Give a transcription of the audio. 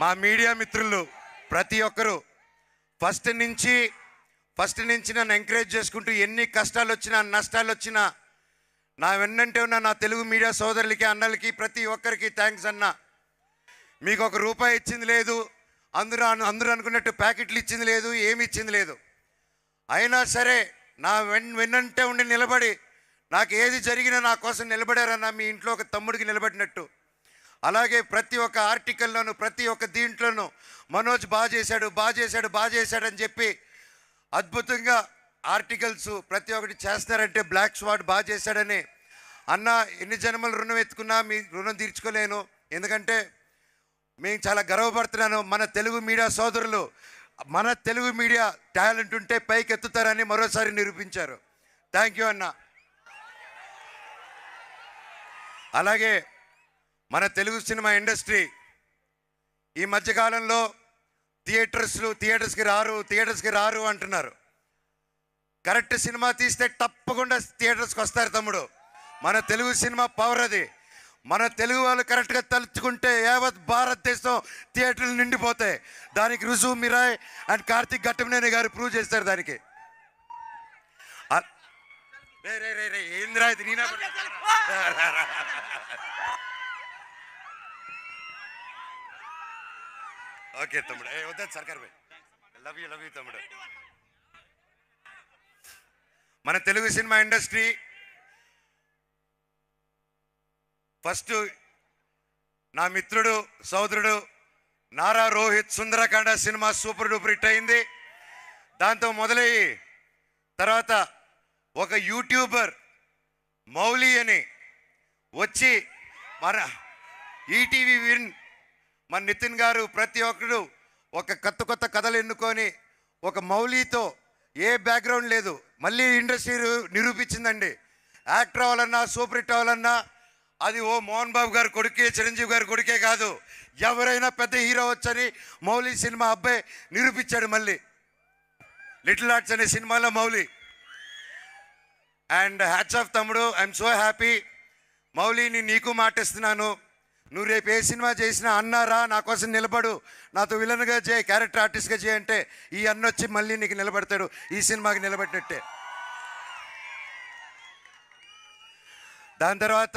మా మీడియా మిత్రులు ప్రతి ఒక్కరూ ఫస్ట్ నుంచి ఫస్ట్ నుంచి నన్ను ఎంకరేజ్ చేసుకుంటూ ఎన్ని కష్టాలు వచ్చినా నష్టాలు వచ్చినా నా వెన్నంటే ఉన్న నా తెలుగు మీడియా సోదరులకి అన్నలకి ప్రతి ఒక్కరికి థ్యాంక్స్ అన్న. మీకు ఒక రూపాయి ఇచ్చింది లేదు అందరూ అందరూ అనుకున్నట్టు ప్యాకెట్లు ఇచ్చింది లేదు ఏమి ఇచ్చింది లేదు. అయినా సరే నా వెన్ వెన్నంటే ఉండి నిలబడి నాకు ఏది జరిగినా నా కోసం నిలబడారన్న మీ ఇంట్లో ఒక తమ్ముడికి నిలబడినట్టు. అలాగే ప్రతి ఒక్క ఆర్టికల్లోనూ ప్రతి ఒక్క దీంట్లోనూ మనోజ్ బాగా చేశాడు బాగా చేశాడు బాగా చేశాడు అని చెప్పి అద్భుతంగా ఆర్టికల్స్ ప్రతి ఒక్కటి చేస్తారంటే బ్లాక్ స్వాడ్ బాగా చేశాడని. అన్న ఎన్ని జన్మలు రుణం ఎత్తుకున్నా మీ రుణం తీర్చుకోలేను. ఎందుకంటే మేము చాలా గర్వపడుతున్నాను. మన తెలుగు మీడియా సోదరులు మన తెలుగు మీడియా టాలెంట్ ఉంటే పైకి ఎత్తుతారని మరోసారి నిరూపించారు. థ్యాంక్ యూ అన్న. అలాగే మన తెలుగు సినిమా ఇండస్ట్రీ ఈ మధ్యకాలంలో థియేటర్స్లు థియేటర్స్కి రారు థియేటర్స్కి రారు అంటున్నారు. కరెక్ట్ సినిమా తీస్తే తప్పకుండా థియేటర్స్కి వస్తారు తమ్ముడు. మన తెలుగు సినిమా పవర్ అది. మన తెలుగు వాళ్ళు కరెక్ట్గా తలుచుకుంటే యావత్ భారతదేశం థియేటర్లు నిండిపోతాయి. దానికి రుజువు మిరాయ్ అండ్ కార్తిక్ ఘట్టమనేని గారు ప్రూవ్ చేస్తారు దానికి. రే రే రే రే ఏందిరా ఇది? నేనా ఓకే తమ్ముడు. ఏ వద్దా సర్కార్ భాయ్ లవ్ యూ లవ్ యూ తమ్ముడు. మన తెలుగు సినిమా ఇండస్ట్రీ ఫస్ట్ నా మిత్రుడు సోదరుడు Nara Rohit Sundarakanda cinema super duper hit అయింది. దాంతో మొదలయ్యి తర్వాత ఒక యూట్యూబర్ మౌలి అని వచ్చి మన ఈటీవీ విన్ మన నితిన్ గారు ప్రతి ఒక్కరు ఒక కొత్త కొత్త కథలు ఎన్నుకొని ఒక మౌలితో ఏ బ్యాక్గ్రౌండ్ లేదు. మళ్ళీ ఇండస్ట్రీ నిరూపించిందండి. యాక్టర్ అవ్వాలన్నా సూపర్ హిట్ అవ్వాలన్నా అది ఓ మోహన్ బాబు గారు కొడుకే చిరంజీవి గారి కొడుకే కాదు. ఎవరైనా పెద్ద హీరో వచ్చని మౌలి సినిమా అబ్బాయి నిరూపించాడు మళ్ళీ. లిటిల్ ఆర్ట్స్ అనే సినిమాలో మౌలి. అండ్ హ్యాట్స్ ఆఫ్ తమ్ముడు ఐఎమ్ సో హ్యాపీ. మౌలిని నీకు మాటిస్తున్నాను. నువ్వు రేపు ఏ సినిమా చేసినా అన్నారా నా కోసం నిలబడు. నాతో విలన్గా చేయి క్యారెక్టర్ ఆర్టిస్ట్గా చేయి అంటే ఈ అన్న వచ్చి మళ్ళీ నీకు నిలబడతాడు. ఈ సినిమాకి నిలబడినట్టే దాని తర్వాత